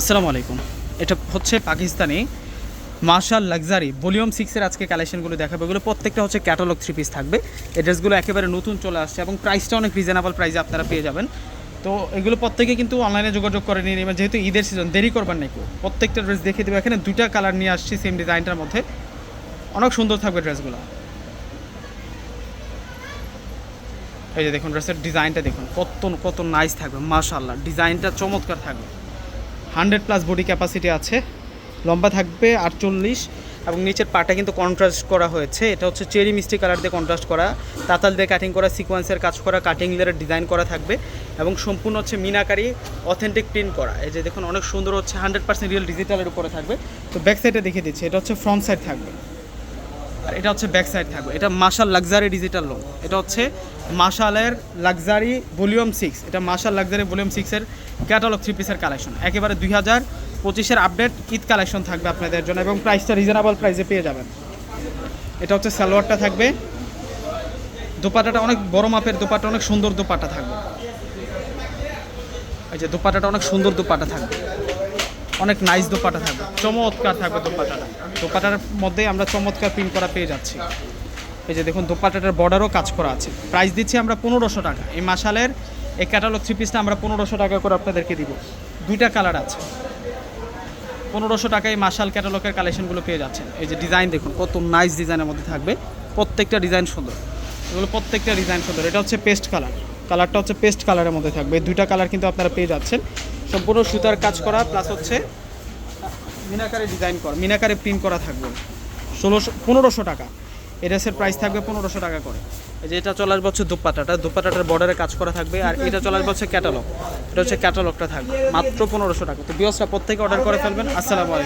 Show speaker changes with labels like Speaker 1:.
Speaker 1: আসসালামু আলাইকুম। এটা হচ্ছে পাকিস্তানি মার্শাল লাক্সারি ভলিউম সিক্সের আজকে কালেকশনগুলো দেখাবো। এগুলো প্রত্যেকটা হচ্ছে ক্যাটালগ থ্রি পিস থাকবে। এই ড্রেসগুলো একেবারে নতুন চলে আসছে এবং প্রাইসটা অনেক রিজনেবল প্রাইসে আপনারা পেয়ে যাবেন। তো এগুলো প্রত্যেকে কিন্তু অনলাইনে যোগাযোগ করে নিয়ে নেবেন। যেহেতু ঈদের সিজন দেরি করবার নাই কেউ প্রত্যেকটা ড্রেস দেখে দেবো। এখানে দুইটা কালার নিয়ে আসছি সেম ডিজাইনটার মধ্যে। অনেক সুন্দর থাকবে ড্রেসগুলো। এই যে দেখুন ড্রেসের ডিজাইনটা দেখুন। কত কত নাইস থাকবে। মাশাল্লাহ ডিজাইনটা চমৎকার থাকবে। হান্ড্রেড প্লাস বডি ক্যাপাসিটি আছে, লম্বা থাকবে আটচল্লিশ এবং নিচের পাটা কিন্তু কন্ট্রাস্ট করা হয়েছে। এটা হচ্ছে চেরি মিষ্টি কালার দিয়ে কন্ট্রাস্ট করা। তাতাল দিয়ে কাটিং করা সিকোয়েন্সের কাজ করা কাটিং লেয়ারের ডিজাইন করা থাকবে এবং সম্পূর্ণ হচ্ছে মিনাকারি অথেন্টিক প্রিন্ট করা। এই যে দেখুন, অনেক সুন্দর হচ্ছে হান্ড্রেড পার্সেন্ট রিয়েল ডিজিটালের উপরে থাকবে। তো ব্যাক সাইডে দেখিয়ে দিচ্ছি, এটা হচ্ছে ফ্রন্ট সাইড থাকবে। আর এটা হচ্ছে ব্যাক সাইড থাকবে। এটা মাশাল লাক্সারি ডিজিটাল লোন এটা হচ্ছে মাশালের লাক্সারি ভলিউম সিক্স এটা মাশাল লাক্সারি ভলিউম সিক্সের ক্যাটালগ থ্রি পিসের কালেকশন একেবারে দুই হাজার পঁচিশের আপডেট ঈদ কালেকশন থাকবে আপনাদের জন্য এবং প্রাইসটা রিজনেবল প্রাইসে পেয়ে যাবেন। এটা হচ্ছে সালোয়ারটা থাকবে। দোপাটাটা অনেক বড় মাপের, দোপাটা অনেক সুন্দর দোপাটা থাকবে। আচ্ছা দোপাটাটা অনেক সুন্দর দোপাটা থাকবে। অনেক নাইস দোপাটা থাকবে, চমৎকার থাকবে দোপাটাটা দোপাটার মধ্যে আমরা চমৎকার প্রিন্ট করা পেয়ে যাচ্ছি। এই যে দেখুন, দোপাটাটার বর্ডারও কাজ করা আছে। প্রাইস দিচ্ছি আমরা পনেরোশো টাকা। এই মাসালের এই ক্যাটালগ থ্রি পিসটা আমরা পনেরোশো টাকা করে আপনাদেরকে দিব। দুইটা কালার আছে। পনেরোশো টাকায় মাসাল ক্যাটালগের কালেকশনগুলো পেয়ে যাচ্ছেন। এই যে ডিজাইন দেখুন, কত নাইস ডিজাইনের মধ্যে থাকবে। প্রত্যেকটা ডিজাইন সুন্দর। এগুলো প্রত্যেকটা ডিজাইন সুন্দর। এটা হচ্ছে পেস্ট কালার কালারটা হচ্ছে পেস্ট কালারের মধ্যে থাকবে। দুইটা কালার কিন্তু আপনারা পেয়ে যাচ্ছেন। সম্পূর্ণ সুতার কাজ করা প্লাস হচ্ছে মিনাকারে ডিজাইন করা, মিনাকারে প্রিন্ট করা থাকবে। ষোলোশো, পনেরোশো টাকা। এই ড্রেসের প্রাইস থাকবে পনেরোশো টাকা করে। যে এটা চলে আসবে হচ্ছে দুপাটাটা। দুপাটাটার বর্ডারে কাজ করা থাকবে। আর এটা চলে আসবে হচ্ছে ক্যাটালগ এটা হচ্ছে ক্যাটালগটা থাকবে। মাত্র পনেরোশো টাকা। তো বিয়সরা প্রত্যেকে অর্ডার করে ফেলবেন। আসসালামু আলাইকুম।